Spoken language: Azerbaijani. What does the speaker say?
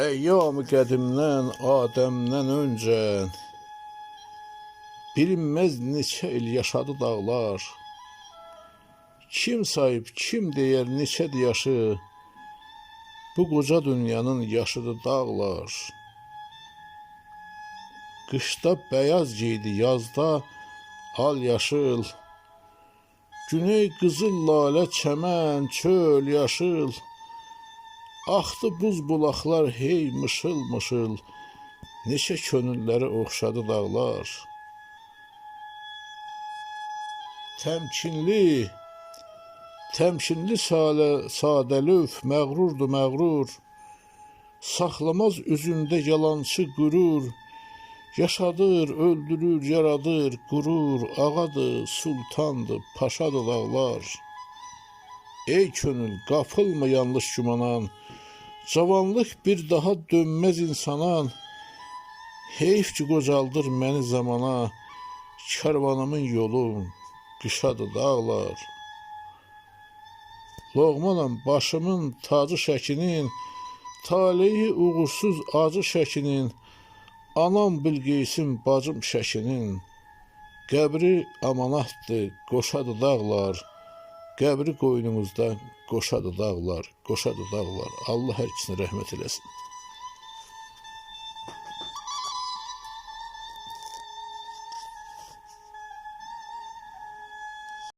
Eyyam-ı qədimdən, Adəmdən öncə bilinməz neçə il yaşadı dağlar. Kim sayıb, kim deyər neçədir yaşı? Bu qoca dünyanın yaşıdır dağlar. Qışda bəyaz giydi, yazda al yaşıl. Güney qızıl lalə, çəmən, çöl, yaşıl. Axdı buz bulaqlar hey mışıl mışıl. Neçə könülləri oxşadı dağlar. Təmkinli, təmkinli salə, sadəlöv, məğrurdu məğrur. Saxlamaz üzündə yalançı qürur. Yaşadır, öldürür, yaradır, qurur, ağadır, sultandır, paşadır dağlar. Ey könül, qapılma yanlış gümanan. Cavanlıq bir daha dönməz insana. Heyf ki qocaldır məni zamana. Karvanımın yolu qışadır dağlar. Loğmanam başımın tacı şəkinin, taleyi uğursuz acı şəkinin, anam Bilqeysin bacım şəkinin, qəbri amanatdır, qoşadı dağlar, qəbri qoynumuzda qoşadı dağlar, qoşadı dağlar. Allah hər ikisinə rəhmət eləsin.